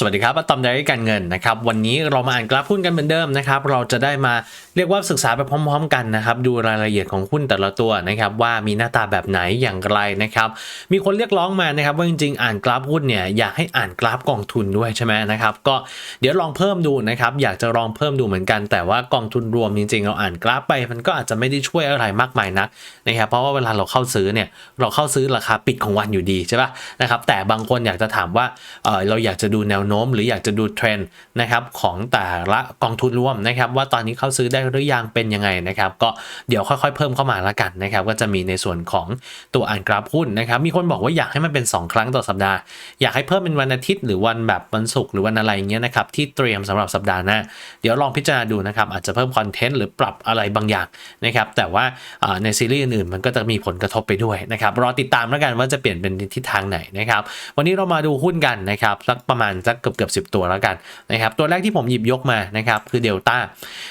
สวัสดีครับตอมไดอารี่การเงินนะครับ วันนี้เรามาอ่านกราฟหุ้นกันเหมือนเดิมนะครับ เราจะได้มาเรียกว่าศึกษาไปพร้อม ๆ กันนะครับ ดูรายละเอียดของหุ้นแต่ละตัวนะครับ ว่ามีหน้าตาแบบไหนอย่างไรนะครับ มีคนเรียกร้องมานะครับ ว่าจริงๆอ่านกราฟหุ้นเนี่ยอยากให้อ่านกราฟกองทุนด้วยใช่ไหมนะครับ ก็เดี๋ยวลองเพิ่มดูนะครับ อยากจะลองเพิ่มดูเหมือนกัน แต่ว่ากองทุนรวมจริงๆ เราอ่านกราฟไป มันก็อาจจะไม่ได้ช่วยอะไรมากมายนักนะครับ เพราะว่าเวลาเราเข้าซื้อเนี่ยเราเข้าซื้อราคาปิดของวันอยู่ดีใช่ป่ะนะครับ แต่บางคนอยากจะถามว่าเออเราอยากจะดูแนวโน้ม หรืออยากจะดูเทรนด์นะครับของแต่ละกองทุนรวมนะครับว่าตอนนี้เข้าซื้อได้หรือยังเป็นยังไงนะครับก็เดี๋ยวค่อยๆ เพิ่มเข้ามาละกันนะครับก็จะมีในส่วนของตัวอ่านกราฟหุ้นนะครับมีคนบอกว่าอยากให้มันเป็น 2 ครั้งต่อสัปดาห์อยากให้เพิ่มเป็นวันอาทิตย์หรือวันแบบวันศุกร์หรือวันอะไรเงี้ยนะครับที่เตรียมสำหรับสัปดาห์หน้าเดี๋ยวลองพิจารณาดูนะครับอาจจะเพิ่มคอนเทนต์หรือปรับอะไรบางอย่างนะครับแต่ว่าอ่าในซีรีส์อื่นๆมันก็จะมีผลกระทบไปด้วยนะครับรอติดตามแล้วกันว่าจะเปลี่ยนเป็นทิศทางไหนนะครับวันนี้เรามาดูหุ้นกันนะครับสักประมาณสักเกือบเกือบสิตัวแล้วกันนะครับตัวแรกที่ผมหยิบยกมานะครับคือเดลต้า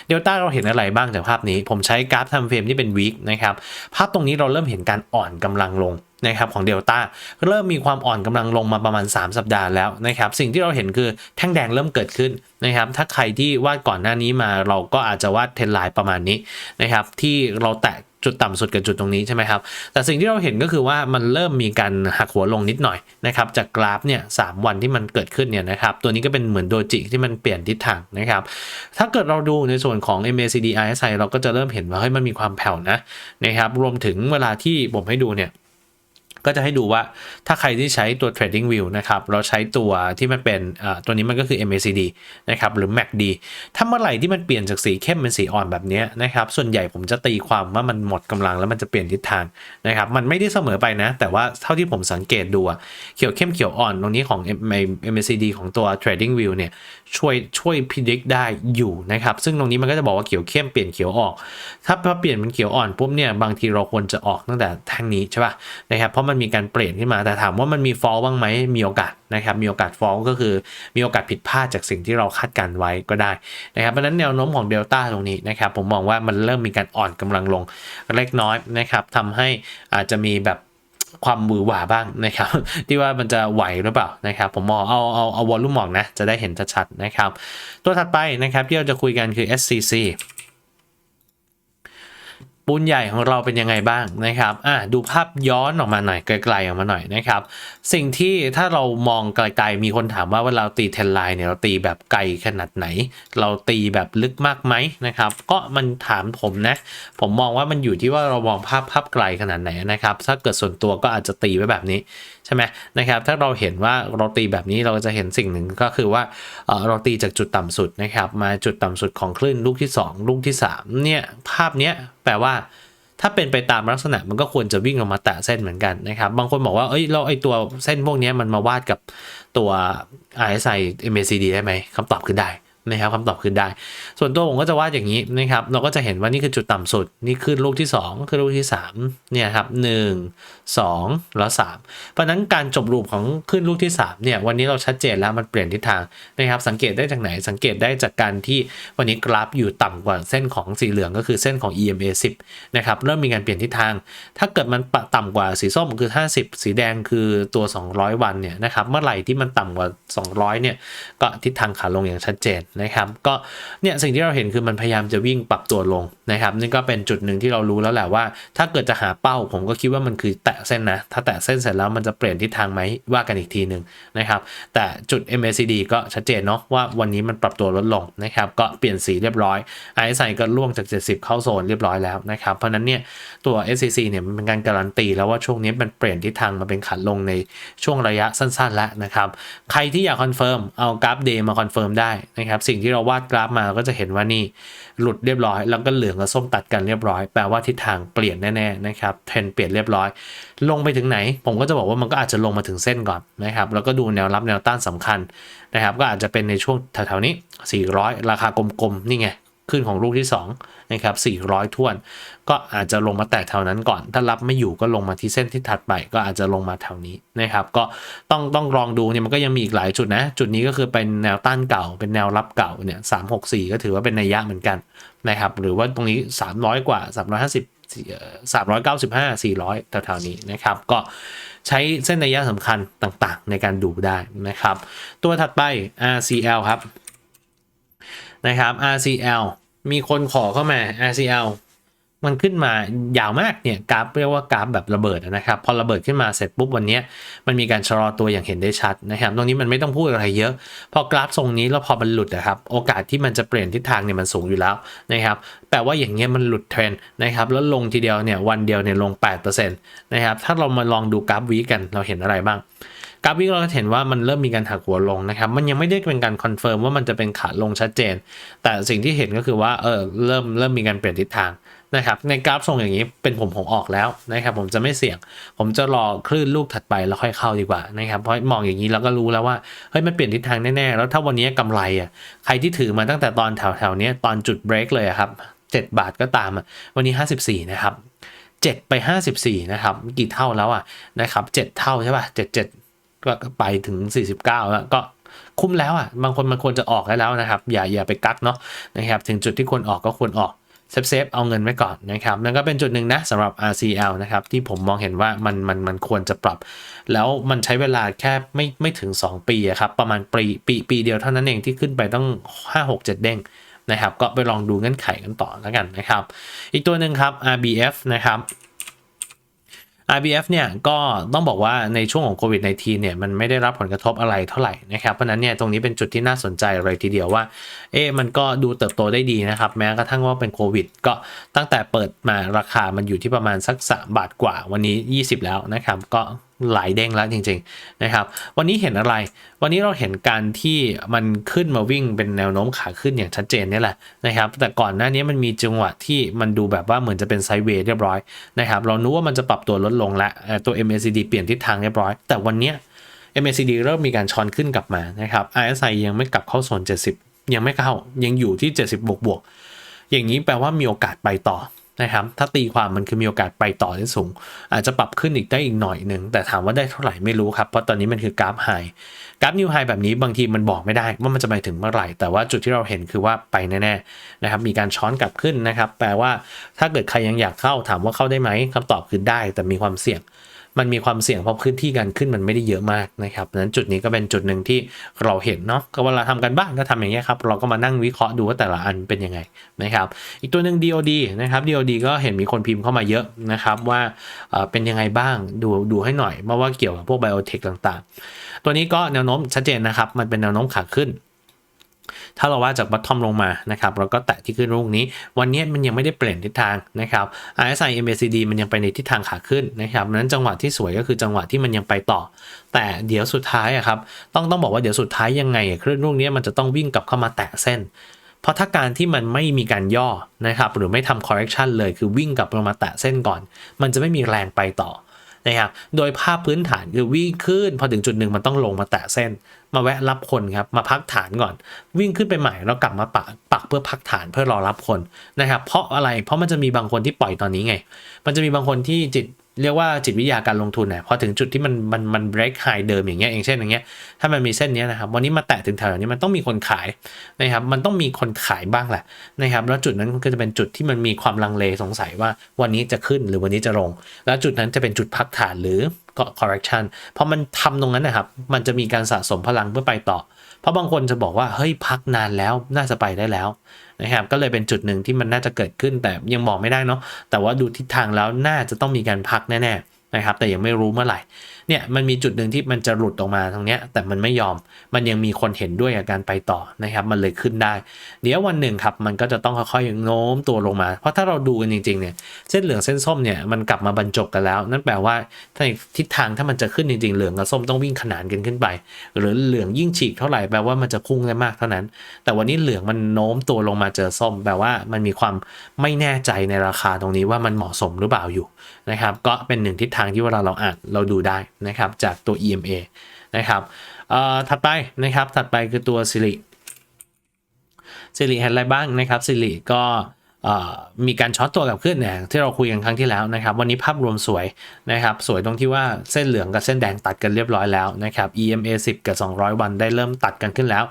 เดลต้าเราเห็นอะไรบ้างจากภาพนี้ ผมใช้กราฟทำเฟรมที่เป็นวีคนะครับภาพตรงนี้เราเริ่มเห็นการอ่อนกำลังลงนะครับของเดลต้าเริ่มมีความอ่อนกำลังลงมาประมาณ 3 สัปดาห์แล้วนะครับสิ่งที่เราเห็นคือแท่งแดงเริ่มเกิดขึ้นนะครับถ้าใครที่วาดก่อนหน้านี้มาเราก็อาจจะวาดเทรนไลน์ประมาณนี้นะครับที่เราแตะ จุดต่ำสุดกับจุดตรงนี้ใช่ไหมครับ แต่สิ่งที่เราเห็นก็คือว่ามันเริ่มมีการหักหัวลงนิดหน่อยนะครับจากกราฟเนี่ยสวันที่มันเกิดขึ้นเนี่ยนะครับตัวนี้ก็เป็นเหมือนโดจิที่มันเปลี่ยนทิศทางนะครับถ้าเกิดเราดูในส่วนของ MACD RSI เราก็จะเริ่มเห็นว่าเฮ้ยมันมีความแผ่วนะนะครับรวมถึงเวลาที่ผมให้ดูเนี่ย ก็จะให้ดูว่าถ้าใครที่ใช้ตัว trading view นะครับ เราใช้ตัวที่มันเป็นตัวนี้มันก็คือ MACD นะครับ หรือ MACD ถ้าเมื่อไหร่ที่มันเปลี่ยนจากสีเข้มเป็นสีอ่อนแบบนี้นะครับ ส่วนใหญ่ผมจะตีความว่ามันหมดกำลังแล้วมันจะเปลี่ยนทิศทางนะครับ มันไม่ได้เสมอไปนะ แต่ว่าเท่าที่ผมสังเกตดูเขียวเข้มเขียวอ่อนตรงนี้ของ MACD ของตัว trading view เนี่ยช่วยช่วยพิจิกได้อยู่นะครับ ซึ่งตรงนี้มันก็จะบอกว่าเขียวเข้มเปลี่ยนเขียวออก ถ้าพอเปลี่ยนเป็นเขียวอ่อนปุ๊บเนี่ยบางทีเราควรจะออกตั้งแต่แท่งนี้ใช่ป่ะนะครับเพราะมันมีการเปลี่ยนขึ้นมาแต่ถามว่ามันมีฟอลบ้างไหมมีโอกาสนะครับมีโอกาสฟอลก็คือมีโอกาสผิดพลาดจากสิ่งที่เราคาดการไว้ก็ได้นะครับเพราะนั้นแนวโน้มของเดลต้าตรงนี้นะครับผมมองว่ามันเริ่มมีการอ่อนกำลังลงเล็กน้อยนะครับทำให้อาจจะมีแบบ ความมือหวาบ้างนะครับ ที่ว่ามันจะไหวหรือเปล่านะครับ ผมมองเอาเอาเอาวอลลุ่มมองนะ จะได้เห็นชัดๆนะครับ ตัวถัดไปนะครับที่เราจะคุยกันคือ SCC ปูนใหญ่ของเราเป็นยังไงบ้างนะครับอะดูภาพย้อนออกมาหน่อยไกลๆออกมาหน่อยนะครับ สิ่งที่ถ้าเรามองไกลๆมีคนถามว่าเวลาตีเทนไลน์เนี่ยเราตีแบบไกลขนาดไหน เราตีแบบลึกมากไหมนะครับ ก็มันถามผมนะ ผมมองว่ามันอยู่ที่ว่าเรามองภาพภาพไกลขนาดไหนนะครับ ถ้าเกิดส่วนตัวก็อาจจะตีไว้แบบนี้ ใช่ไหมนะครับ ถ้าเราเห็นว่าเราตีแบบนี้เราจะเห็นสิ่งหนึ่งก็คือว่าเราตีจากจุดต่ำสุดนะครับมาจุดต่ำสุดของคลื่นลูกที่ 2 ลูกที่3เนี่ยภาพเนี้ยแปลว่าถ้าเป็นไปตามลักษณะมันก็ควรจะวิ่งลงมาแตะเส้นเหมือนกันนะครับ บางคนบอกว่า เอ้ยเราไอตัวเส้นพวกนี้มันมาวาดกับตัว RSI MACD ได้ไหมคำตอบคือได้ นะครับคำตอบคือได้ ส่วนตัวผมก็จะวาดอย่างนี้นะครับ เราก็จะเห็นว่านี่คือจุดต่ำสุด นี่คือลูกที่ 2 คือลูกที่3เนี่ยครับ1 2แล้ว3เพราะนั้นการจบรูปของขึ้นลูกที่3เนี่ยวันนี้เราชัดเจนแล้วมันเปลี่ยนทิศทางนะครับ สังเกตได้จากไหนสังเกตได้จากการที่วันนี้กราฟอยู่ต่ำกว่าเส้นของสีเหลืองก็คือเส้นของ EMA 10นะครับเริ่มมีการเปลี่ยนทิศทาง ถ้าเกิดมันต่ำกว่าสีส้มคือ 50 สีแดงคือตัว 200 วันเนี่ยนะครับเมื่อไหร่ที่มันต่ำกว่า 200เนี่ยก็ทิศทางขาลงอย่างชัดเจนนะครับก็เนี่ยสิ่งที่เราเห็นคือมันพยายามจะวิ่งปรับตัวลงนะครับนี่ก็เป็นจุดหนึ่งที่เรารู้แล้วแหละว่า ถ้าเกิดจะหาเป้าผมก็คิดว่ามันคือแตะเส้นนะ ถ้าแตะเส้นเสร็จแล้วมันจะเปลี่ยนทิศทางไหมว่ากันอีกทีหนึ่งนะครับแต่จุด MACD ก็ชัดเจนเนาะว่าวันนี้มันปรับตัวลดลงนะครับก็เปลี่ยนสีเรียบร้อย RSI ก็ล่วงจาก 70 เข้าโซนเรียบร้อยแล้วนะครับเพราะนั้นเนี่ยตัว SCC เนี่ยมันเป็นการการันตีแล้วว่าช่วงนี้มันเปลี่ยนทิศทางมาเป็นขาลงในช่วงระยะสั้นๆแล้วนะครับใครที่อยากคอนเฟิร์มเอากราฟเดย์มาคอนเฟิร์มได้นะครับสิ่งที่เราวาดกราฟมาเราก็จะเห็นว่านี่หลุดเรียบร้อย แล้วก็เหลืองกับส้มตัดกันเรียบร้อย แปลว่าทิศทางเปลี่ยนแน่ๆนะครับเทรนเปลี่ยนเรียบร้อย ลงไปถึงไหน ผมก็จะบอกว่ามันก็อาจจะลงมาถึงเส้นก่อนนะครับแล้วก็ดูแนวรับแนวต้านสำคัญนะครับก็อาจจะเป็นในช่วงแถวๆนี้ 400 ราคากลมๆนี่ไง ขึ้นของลูกที่2นะครับ400ท่วน ก็อาจจะลงมาแตะแถวนั้นก่อน ถ้ารับไม่อยู่ก็ลงมาที่เส้นที่ถัดไป ก็อาจจะลงมาแถวนี้นะครับ ก็ต้องต้องลองดูเนี่ยมันก็ยังมีอีกหลายจุดนะ จุดนี้ก็คือเป็นแนวต้านเก่า เป็นแนวรับเก่าเนี่ย364ก็ถือว่าเป็นนัยยะเหมือนกันนะครับ หรือว่าตรงนี้ 300 กว่า 350สามร้อยเก้าสิบห้าสี่ร้อยแถวๆนี้นะครับ ก็ใช้เส้นระยะสำคัญต่างๆ ในการดูได้นะครับ ตัวถัดไป RCL ครับ นะครับ RCL มีคนขอเข้ามา RCL มันขึ้นมายาวมากเนี่ยกราฟเรียกว่ากราฟแบบระเบิดนะครับพอระเบิดขึ้นมาเสร็จปุ๊บวันนี้มันมีการชะลอตัวอย่างเห็นได้ชัดนะครับ ตรงนี้มันไม่ต้องพูดอะไรเยอะ พอกราฟทรงนี้แล้วพอมันหลุดนะครับโอกาสที่มันจะเปลี่ยนทิศทางเนี่ยมันสูงอยู่แล้วนะครับแปลว่าอย่างเงี้ยมันหลุดเทรนด์นะครับแล้วลงทีเดียวเนี่ยวันเดียวเนี่ยลง 8%นะครับถ้าเรามาลองดูกราฟวีกันเราเห็นอะไรบ้าง กราฟวิกเราจะเห็นว่ามันเริ่มมีการหักหัวลงนะครับมันยังไม่ได้เป็นการคอนเฟิร์มว่ามันจะเป็นขาลงชัดเจน แต่สิ่งที่เห็นก็คือว่าเออเริ่มเริ่มมีการเปลี่ยนทิศทางนะครับในกราฟทรงอย่างนี้เป็นผมผมออกแล้วนะครับผมจะไม่เสี่ยง ผมจะรอคลื่นลูกถัดไปแล้วค่อยเข้าดีกว่านะครับเพราะมองอย่างนี้เราก็รู้แล้วว่าเฮ้ยมันเปลี่ยนทิศทางแน่ๆแล้วถ้าวันนี้กำไรอะใครที่ถือมาตั้งแต่ตอนแถวๆนี้ตอนจุดเบรกเลยอะครับ7 บาทก็ตามอะวันนี้ 54 นะครับ 7 ไป 54 นะครับ กี่เท่าแล้วอะนะครับ 7 เท่าใช่ป่ะ 77 ก็ไปถึง 49 แล้วก็คุ้มแล้วอะ บางคนมันควรจะออกได้แล้วนะครับ อย่าอย่าไปกักเนาะนะครับ ถึงจุดที่ควรออกก็ควรออกเซฟเซฟเอาเงินไว้ก่อนนะครับนั่นก็เป็นจุดหนึ่งนะสำหรับ RCL นะครับ ที่ผมมองเห็นว่ามันมันมันควรจะปรับ แล้วมันใช้เวลาแค่ไม่ไม่ถึง 2 ปีครับ ประมาณปีปีปีเดียวเท่านั้นเองที่ขึ้นไปต้อง 5 6 7 เด้งนะครับ ก็ไปลองดูเงื่อนไขกันต่อแล้วกันนะครับ อีกตัวหนึ่งครับ RBF นะครับ RBF เนี่ยก็ต้องบอกว่าในช่วงของโควิด -19 เนี่ยมันไม่ได้รับผลกระทบอะไรเท่าไหร่นะครับ เพราะฉะนั้นเนี่ยตรงนี้เป็นจุดที่น่าสนใจเลยทีเดียวว่า เอ๊ะมันก็ดูเติบโตได้ดีนะครับ แม้กระทั่งว่าเป็นโควิด ก็ตั้งแต่เปิดมาราคามันอยู่ที่ประมาณสัก 3 บาทกว่าวันนี้ 20 แล้วนะครับ ก็ หลายเด้งแล้วจริงๆนะครับ วันนี้เห็นอะไร วันนี้เราเห็นการที่มันขึ้นมาวิ่งเป็นแนวโน้มขาขึ้นอย่างชัดเจนนี่แหละนะครับ แต่ก่อนหน้านี้มันมีจังหวะที่มันดูแบบว่าเหมือนจะเป็นไซด์เวย์เรียบร้อยนะครับ เรารู้ว่ามันจะปรับตัวลดลงและเอ่อตัว MACD เปลี่ยนทิศทางเรียบร้อย แต่วันนี้ MACD เริ่มมีการช้อนขึ้นกลับมานะครับ RSI ยังไม่กลับเข้าโซน70 ยังไม่เข้ายังอยู่ที่ 70 บวกบวกอย่างนี้แปลว่ามีโอกาสไปต่อ นะครับ ถ้าตีความมันคือมีโอกาสไปต่อได้สูง อาจจะปรับขึ้นอีกได้อีกหน่อยหนึ่ง แต่ถามว่าได้เท่าไหร่ไม่รู้ครับ เพราะตอนนี้มันคือกราฟไฮกราฟนิวไฮแบบนี้บางทีมันบอกไม่ได้ว่ามันจะไปถึงเมื่อไหร่ แต่ว่าจุดที่เราเห็นคือว่าไปแน่ๆนะครับ มีการช้อนกลับขึ้นนะครับ แปลว่าถ้าเกิดใครยังอยากเข้าถามว่าเข้าได้ไหมคำตอบคือได้ แต่มีความเสี่ยง มันมีความเสี่ยงเพราะพื้นที่การขึ้นมันไม่ได้เยอะมากนะครับดังนั้นจุดนี้ก็เป็นจุดหนึ่งที่เราเห็นเนาะก็เวลาทำกันบ้านก็ทำอย่างเงี้ยครับเราก็มานั่งวิเคราะห์ดูว่าแต่ละอันเป็นยังไงนะครับอีกตัวหนึ่ง DOD นะครับ DOD ก็เห็นมีคนพิมพ์เข้ามาเยอะนะครับว่าเอ่อเป็นยังไงบ้างดูดูให้หน่อยเพราะว่าเกี่ยวกับพวกไบโอเทคต่างๆ ตัวนี้ก็แนวโน้มชัดเจนนะครับมันเป็นแนวโน้มขาขึ้น ถ้าเราว่าจากบัตทอมลงมานะครับเราก็แตะที่ขึ้นลูกนี้ วันนี้มันยังไม่ได้เปลี่ยนทิศทางนะครับ RSI MACD มันยังไปในทิศทางขาขึ้นนะครับนั้นจังหวะที่สวยก็คือจังหวะที่มันยังไปต่อ แต่เดี๋ยวสุดท้ายอะครับต้องต้องบอกว่าเดี๋ยวสุดท้ายยังไงอะคลื่นลูกนี้มันจะต้องวิ่งกลับเข้ามาแตะเส้นเพราะถ้าการที่มันไม่มีการย่อนะครับหรือไม่ทำ correction เลยคือวิ่งกลับลงมาแตะเส้นก่อน มันจะไม่มีแรงไปต่อ นะครับ โดยภาพพื้นฐานคือวิ่งขึ้น พอถึงจุดหนึ่งมันต้องลงมาแตะเส้น มาแวะรับคนครับ มาพักฐานก่อน วิ่งขึ้นไปใหม่แล้วกลับมาปักปักเพื่อพักฐานเพื่อรอรับคนนะครับ เพราะอะไร เพราะมันจะมีบางคนที่ปล่อยตอนนี้ไง มันจะมีบางคนที่จิต เรียกว่าจิตวิทยาการลงทุนเนี่ยพอถึงจุดที่มันมันมัน break high เดิมอย่างเงี้ยอย่างเช่นอย่างเงี้ยถ้ามันมีเส้นเนี้ยนะครับวันนี้มาแตะถึงแถวนี้มันต้องมีคนขายนะครับมันต้องมีคนขายบ้างแหละนะครับแล้วจุดนั้นก็จะเป็นจุดที่มันมีความลังเลสงสัยว่าวันนี้จะขึ้นหรือวันนี้จะลง แล้วจุดนั้นจะเป็นจุดพักฐานหรือก็ correction เพราะมันทำตรงนั้นนะครับมันจะมีการสะสมพลังเพื่อไปต่อ เพราะบางคนจะบอกว่าเฮ้ยพักนานแล้วน่าจะไปได้แล้วนะครับก็เลยเป็นจุดหนึ่งที่มันน่าจะเกิดขึ้นแต่ยังบอกไม่ได้เนาะแต่ว่าดูทิศทางแล้วน่าจะต้องมีการพักแน่ๆ นะครับแต่ยังไม่รู้เมื่อไหร่เนี่ยมันมีจุดหนึ่งที่มันจะหลุดออกมาตรงเนี้ยแต่มันไม่ยอมมันยังมีคนเห็นด้วยกับการไปต่อนะครับมันเลยขึ้นได้ เดี๋ยววันหนึ่งครับมันก็จะต้องค่อยๆโน้มตัวลงมา เพราะถ้าเราดูกันจริงๆเนี่ยเส้นเหลืองเส้นส้มเนี่ยมันกลับมาบรรจบกันแล้ว นั่นแปลว่าถ้าทิศทางถ้ามันจะขึ้นจริงๆเหลืองกับส้มต้องวิ่งขนานกันขึ้นไป หรือเหลืองยิ่งฉีกเท่าไหร่แปลว่ามันจะพุ่งได้มากเท่านั้น แต่วันนี้เหลืองมันโน้มตัวลงมาเจอส้มแปลว่ามันมีความไม่แน่ใจในราคาตรงนี้ว่ามันเหมาะสมหรือเปล่าอยู่นะครับก็เป็นหนึ่งทิศทางที่เวลาเราอ่านเราดูได้นะครับจากตัว EMA นะครับถัดไปนะครับถัดไปคือตัวสิริสิริเห็นอะไรบ้างนะครับสิริก็มีการช็อตตัวกลับขึ้นเนี่ยที่เราคุยกันครั้งที่แล้วนะครับ วันนี้ภาพรวมสวยนะครับ สวยตรงที่ว่าเส้นเหลืองกับเส้นแดงตัดกันเรียบร้อยแล้วนะครับ EMA 10 กับ 200 วันได้เริ่มตัดกันขึ้นแล้ว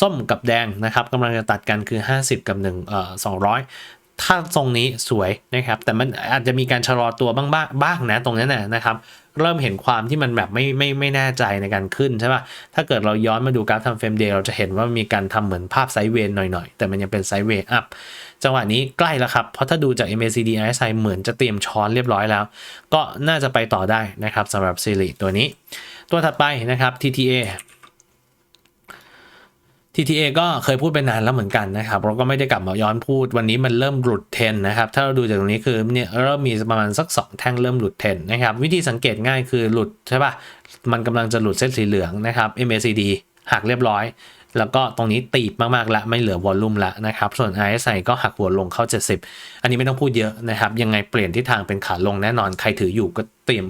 ส้มกับแดงนะครับกำลังจะตัดกันคือ 50 กับ1เอ่อ200 ถ้าทรงนี้สวยนะครับ แต่มันอาจจะมีการชะลอตัวบ้างบ้างบ้างนะตรงนั้นนะนะครับ เริ่มเห็นความที่มันแบบไม่ไม่ไม่แน่ใจในการขึ้นใช่ป่ะถ้าเกิดเราย้อนมาดูกราฟทำเฟรมเดย์เราจะเห็นว่ามีการทำเหมือนภาพไซด์เวย์หน่อยๆ แต่มันยังเป็นไซด์เวย์อัพจังหวะนี้ใกล้แล้วครับ เพราะถ้าดูจาก MACD RSI เหมือนจะเตรียมช้อนเรียบร้อยแล้ว ก็น่าจะไปต่อได้นะครับสำหรับซีรีตัวนี้ ตัวถัดไปนะครับ TTA TTA ก็เคยพูดไปนานแล้วเหมือนกันนะครับเราก็ไม่ได้กลับมาย้อนพูดวันนี้มันเริ่มหลุดเทรนนะครับ ถ้าเราดูจากตรงนี้คือเนี่ยเริ่มมีประมาณสัก 2 แท่งเริ่มหลุดเทรนนะครับ วิธีสังเกตง่ายคือหลุดใช่ป่ะ มันกำลังจะหลุดเส้นสีเหลืองนะครับ MACD หักเรียบร้อย แล้วก็ตรงนี้ตีบมากๆล้วไม่เหลือวอลลุ่มล้วนะครับ ส่วน RSI ก็หักหัวลงเข้า 70 อันนี้ไม่ต้องพูดเยอะนะครับ ยังไงเปลี่ยนทิศทางเป็นขาลงแน่นอนใครถืออยู่ก็เตรียม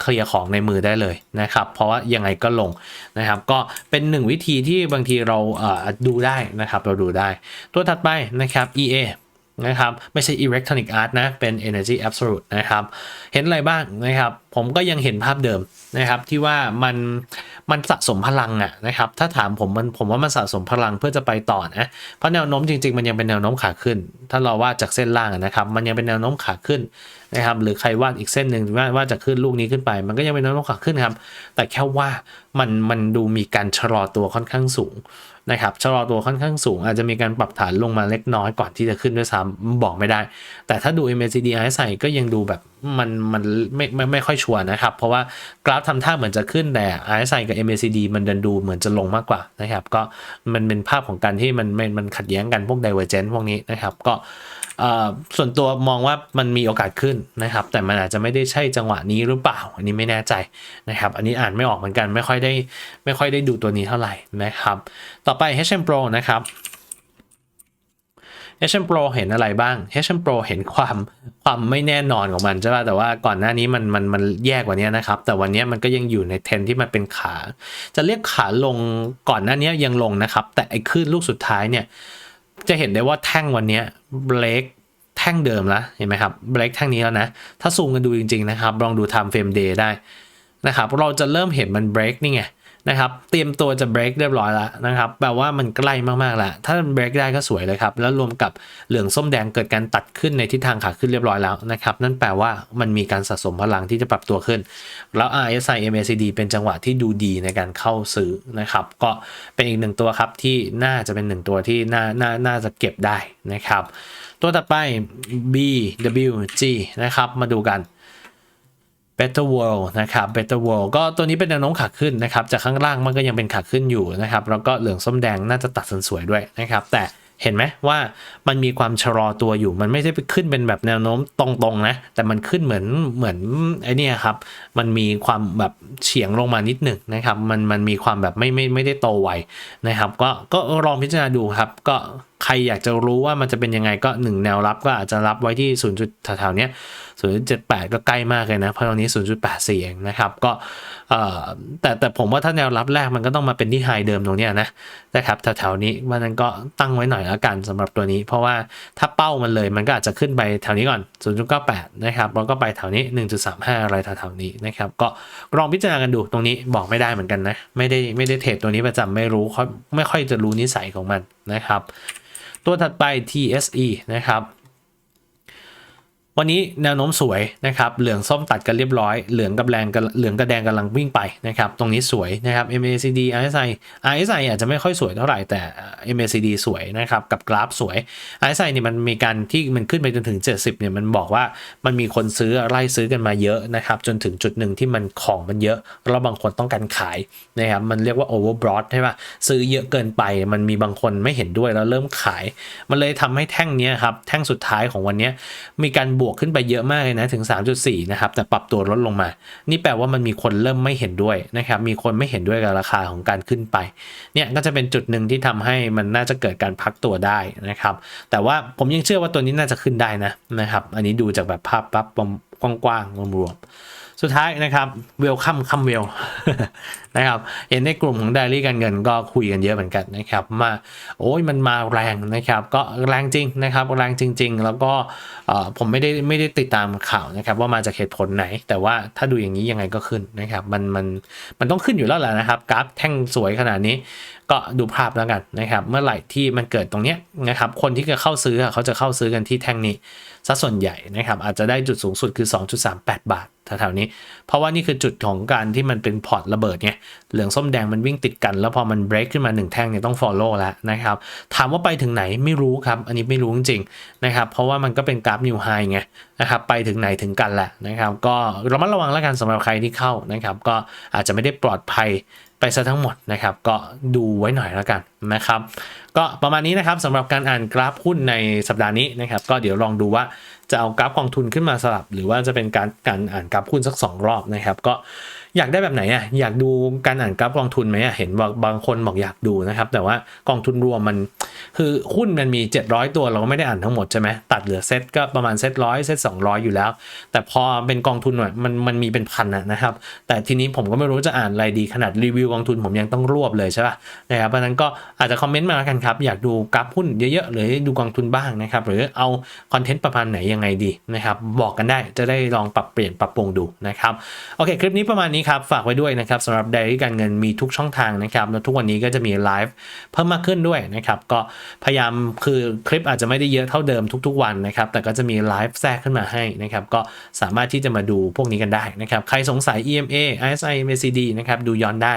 เคลียร์ของในมือได้เลยนะครับ เพราะว่ายังไงก็ลงนะครับ ก็เป็นหนึ่งวิธีที่บางทีเราเอ่อดูได้นะครับ เราดูได้ ตัวถัดไปนะครับ EA นะครับไม่ใช่ Electronic Art นะ เป็น Energy Absolute นะครับ เห็นอะไรบ้างนะครับ ผมก็ยังเห็นภาพเดิมนะครับที่ว่ามัน มันสะสมพลังอะนะครับ ถ้าถามผมมันผมว่ามันสะสมพลังเพื่อจะไปต่อนะเพราะแนวโน้มจริง ๆ มันยังเป็นแนวโน้มขาขึ้น ถ้าเราวาดจากเส้นล่างนะครับ มันยังเป็นแนวโน้มขาขึ้นนะครับ หรือใครวาดอีกเส้นหนึ่งว่าว่าจะขึ้นลูกนี้ขึ้นไป มันก็ยังเป็นแนวโน้มขาขึ้นครับ แต่แค่ว่ามันมันดูมีการชะลอตัวค่อนข้างสูงนะครับชะลอตัวค่อนข้างสูง อาจจะมีการปรับฐานลงมาเล็กน้อยก่อนที่จะขึ้นด้วยซ้ำบอกไม่ได้ แต่ถ้าดู MACD RSI ก็ยังดูแบบ มันมันไม่ไม่ไม่ค่อยชัวร์นะครับ เพราะว่ากราฟทำท่าเหมือนจะขึ้นแต่ RSI กับ MACD มันดินดูเหมือนจะลงมากกว่านะครับ ก็มันเป็นภาพของการที่มันมันมันขัดแย้งกันพวก divergence พวกนี้นะครับ ก็ส่วนตัวมองว่ามันมีโอกาสขึ้นนะครับ แต่มันอาจจะไม่ได้ใช่จังหวะนี้หรือเปล่า อันนี้ไม่แน่ใจนะครับ อันนี้อ่านไม่ออกเหมือนกันไม่ค่อยได้ไม่ค่อยได้ดูตัวนี้เท่าไหร่นะครับ ต่อไป HM Pro นะครับ HM Pro เห็นอะไรบ้าง HM Pro เห็นความความไม่แน่นอนของมันใช่ป่ะแต่ว่าก่อนหน้านี้มันมันมันแย่กว่านี้นะครับ แต่วันนี้มันก็ยังอยู่ในเทรนที่มันเป็นขา จะเรียกขาลงก่อนหน้านี้ยังลงนะครับ แต่ไอ้ขึ้นลูกสุดท้ายเนี่ย จะเห็นได้ว่าแท่งวันนี้เบรกแท่งเดิมแล้วเห็นไหมครับเบรกแท่งนี้แล้วนะ ถ้าซูมกันดูจริง ๆ นะครับ ลองดู time frame day ได้นะครับเราจะเริ่มเห็นมันเบรกนี่ไง นะครับ เตรียมตัวจะเบรกเรียบร้อยแล้วนะครับแปลว่ามันใกล้มากๆแล้วถ้าเบรกได้ก็สวยเลยครับ แล้วรวมกับเหลืองส้มแดงเกิดการตัดขึ้นในทิศทางขาขึ้นเรียบร้อยแล้วนะครับ นั่นแปลว่ามันมีการสะสมพลังที่จะปรับตัวขึ้น แล้ว RSI MACD เป็นจังหวะที่ดูดีในการเข้าซื้อนะครับ ก็เป็นอีกหนึ่งตัวครับที่น่าจะเป็นหนึ่งตัวที่น่าน่าน่าจะเก็บได้นะครับ ตัวต่อไป BWG นะครับมาดูกัน Better World นะครับ Better World ก็ตัวนี้เป็นแนวโน้มขาขึ้นนะครับ จากข้างล่างมันก็ยังเป็นขาขึ้นอยู่นะครับ แล้วก็เหลืองส้มแดงน่าจะตัดสันสวยด้วยนะครับ แต่เห็นไหมว่ามันมีความชะลอตัวอยู่ มันไม่ได้ไปขึ้นเป็นแบบแนวโน้มตรงๆนะ แต่มันขึ้นเหมือนเหมือนไอ้นี่ครับ มันมีความแบบเฉียงลงมานิดหนึ่งนะครับ มันมันมีความแบบไม่ไม่ไม่ได้โตไวนะครับ ก็ก็ลองพิจารณาดูครับ ก็ ใครอยากจะรู้ว่ามันจะเป็นยังไงก็หนึ่งแนวรับก็อาจจะรับไว้ที่0จุดแถวๆนี้0.78ก็ใกล้มากเลยนะ เพราะตอนนี้0.84เองนะครับ ก็แต่แต่ผมว่าถ้าแนวรับแรกมันก็ต้องมาเป็นที่ไฮเดิมตรงนี้นะนะครับแถวๆนี้มันนั้นก็ตั้งไว้หน่อยแล้วกันสำหรับตัวนี้ เพราะว่าถ้าเป้ามันเลยมันก็อาจจะขึ้นไปแถวนี้ก่อน 0.98 นะครับแล้วก็ไปแถวนี้ 1.35 อะไรแถวๆนี้นะครับ ก็ลองพิจารณากันดูตรงนี้บอกไม่ได้เหมือนกันนะ ไม่ได้ไม่ได้เทรดตัวนี้ประจำไม่รู้ไม่ค่อยจะรู้นิสัยของมันนะครับ ตัวถัดไป TSE นะครับ วันนี้แนวโน้มสวยนะครับ เหลืองส้มตัดกันเรียบร้อย เหลืองกับแดงกับเหลืองกับแดงกำลังวิ่งไปนะครับ ตรงนี้สวยนะครับ MACD RSI RSI อาจจะไม่ค่อยสวยเท่าไหร่แต่ MACD สวยนะครับ กับกราฟสวย RSI เนี่ยมันมีการที่มันขึ้นไปจนถึง 70เนี่ยมันบอกว่ามันมีคนซื้อไล่ซื้อกันมาเยอะนะครับ จนถึงจุดหนึ่งที่มันของมันเยอะแล้วบางคนต้องการขายนะครับมันเรียกว่า overbought ใช่ปะซื้อเยอะเกินไปมันมีบางคนไม่เห็นด้วยแล้วเริ่มขาย มันเลยทำให้แท่งนี้ครับแท่งสุดท้ายของวันนี้มีการบวกขึ้นไปเยอะมากเลยนะถึง 3.4 นะครับ แต่ปรับตัวลดลงมา นี่แปลว่ามันมีคนเริ่มไม่เห็นด้วยนะครับ มีคนไม่เห็นด้วยกับราคาของการขึ้นไป เนี่ยก็จะเป็นจุดหนึ่งที่ทำให้มันน่าจะเกิดการพักตัวได้นะครับ แต่ว่าผมยังเชื่อว่าตัวนี้น่าจะขึ้นได้นะนะครับ อันนี้ดูจากแบบภาพปั๊บกว้างๆรวมๆสุดท้ายนะครับเวลคัมคัมเวลนะครับเห็นในกลุ่มของไดรี่การเงินก็คุยกันเยอะเหมือนกันนะครับมาโอ้ยมันมาแรงนะครับก็แรงจริงนะครับแรงจริง ๆ แล้วก็ผมไม่ได้ไม่ได้ติดตามข่าวนะครับว่ามาจากเหตุผลไหน แต่ว่าถ้าดูอย่างนี้ยังไงก็ขึ้นนะครับมันมันมันต้องขึ้นอยู่แล้วแหละนะครับกราฟแท่งสวยขนาดนี้ก็ดูภาพแล้วกันนะครับเมื่อไหร่ที่มันเกิดตรงเนี้ยนะครับคนที่จะเข้าซื้อเขาจะเข้าซื้อกันที่แท่งนี้ซะส่วนใหญ่นะครับอาจจะได้จุดสูงสุดคือ 2.38 บาทแถวๆนี้ เพราะว่านี่คือจุดของการที่มันเป็นพอร์ตระเบิดไงเหลืองส้มแดงมันวิ่งติดกัน แล้วพอมัน break ขึ้นมาหนึ่งแท่งเนี่ยต้อง follow แล้วนะครับ ถามว่าไปถึงไหนไม่รู้ครับ อันนี้ไม่รู้จริงๆนะครับ เพราะว่ามันก็เป็นกราฟ new high ไงนะครับ ไปถึงไหนถึงกันแหละนะครับ ก็ระมัดระวังแล้วกันสำหรับใครที่เข้านะครับ ก็อาจจะไม่ได้ปลอดภัยไปซะทั้งหมดนะครับ ก็ดูไว้หน่อยแล้วกันนะครับ ก็ประมาณนี้นะครับสำหรับการอ่านกราฟหุ้นในสัปดาห์นี้นะครับ ก็เดี๋ยวลองดูว่าจะเอากราฟกองทุนขึ้นมาสลับ หรือว่าจะเป็นการการอ่านกราฟหุ้นสักสองรอบนะครับ ก็ อยากได้แบบไหนอะอยากดูการอ่านกราฟกองทุนไหมอะเห็นว่าบางคนบอกอยากดูนะครับ แต่ว่ากองทุนรวมมัน คือหุ้นมันมี 700 ตัวเราก็ไม่ได้อ่านทั้งหมดใช่ไหมตัดเหลือเซตก็ประมาณเซตร้อยเซตสองอยู่แล้ว แต่พอเป็นกองทุนอะมันมันมีเป็นพันนะครับ แต่ทีนี้ผมก็ไม่รู้จะอ่านอะไรดีขนาดรีวิวกองทุนผมยังต้องรวบเลยใช่ป่ะนะครับเพราะฉะนั้นก็อาจจะคอมเมนต์มาแล้วกันครับ อยากดูกราฟหุ้นเยอะๆหรือดูกองทุนบ้างนะครับหรือเอาคอนเทนต์ประมาณไหนยังไงดีนะครับบอกกันได้จะได้ลองปรับเปลี่ยนปรับปรุงดูนะครับโอเคคลิปนี้ประมาณนี้ครับฝากไว้ด้วยนะครับสำหรับไดอารี่การเงินมีทุกช่องทางนะครับแล้วทุกวันนี้ก็จะมีไลฟ์เพิ่มมากขึ้นด้วยนะครับก็พยายามคือคลิปอาจจะไม่ได้เยอะเท่าเดิมทุกๆวันนะครับแต่ก็จะมีไลฟ์แทรกขึ้นมาให้นะครับก็สามารถที่จะมาดูพวกนี้กันได้นะครับใครสงสัย EMA RSI MACD นะครับดูย้อนได้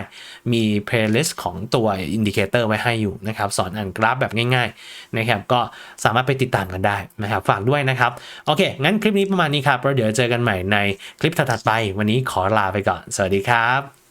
มี playlist ของตัวอินดิเคเตอร์ไว้ให้อยู่นะครับสอนอ่านกราฟแบบง่ายๆนะครับก็สามารถไปติดตามกันได้นะครับฝากด้วยนะครับโอเค งั้นคลิปนี้ประมาณนี้ครับแล้วเดี๋ยวเจอกันใหม่ในคลิปถัดๆไป วันนี้ขอลาไปก่อนสวัสดีครับ